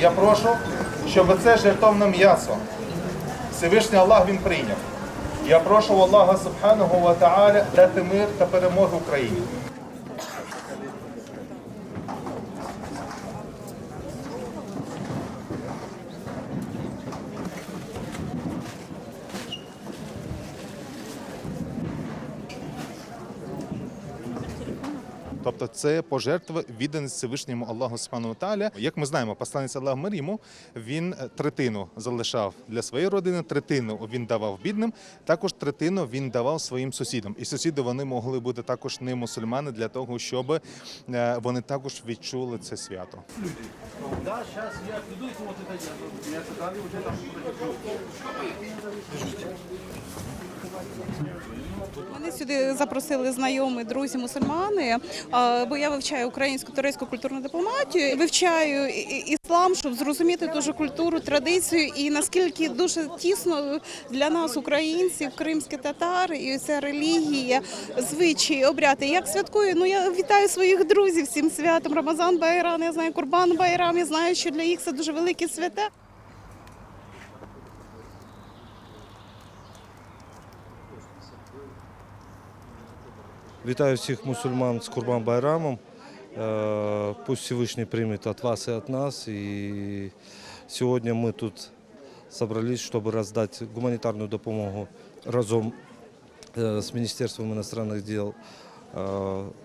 Я прошу, щоб це жертовне м'ясо Всевишній Аллах він прийняв. Я прошу Аллаха Субханого ва Та'аля дати мир та перемогу Україні. Тобто це пожертва відданість Всевишньому Аллаху Субхану Тааля. Як ми знаємо, посланець Аллах мир йому він е, третину залишав для своєї родини, третину він давав бідним, також третину він давав своїм сусідам. І сусіди вони могли бути також не мусульмани для того, щоб е, вони також відчули це свято. Да, сейчас я приду, и вот я. Я там Мене сюди запросили знайомі, друзі, мусульмани, бо я вивчаю українську турецьку культурну дипломатію, вивчаю іслам, щоб зрозуміти дуже культуру, традицію і наскільки дуже тісно для нас, українців, кримські татари, і ця релігія, звичаї, обряди. Як святкую? Ну я вітаю своїх друзів цим святом. Рамазан Байрам, я знаю Курбан Байрам. Я знаю, що для їх це дуже велике святе. Вітаю всіх мусульман з Курбан Байрамом. Е, Пусть Всевишній прийме від вас і від нас. І сьогодні ми тут зібралися, щоб роздати гуманітарну допомогу разом е, з Міністерством іностранних діл е,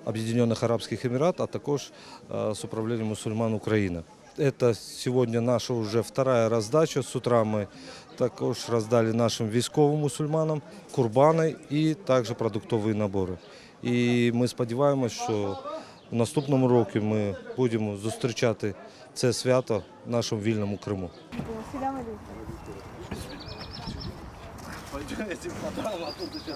Об'єднаних Арабських Еміратів, а також з управлінням мусульман України. Это сегодня наша уже вторая раздача. С утра мы також роздали нашим військовим мусульманам курбани і також продуктові набори. І ми сподіваємось, що в наступному році ми будемо зустрічати це свято в нашому вільному Криму. Пойдем, я тут еще.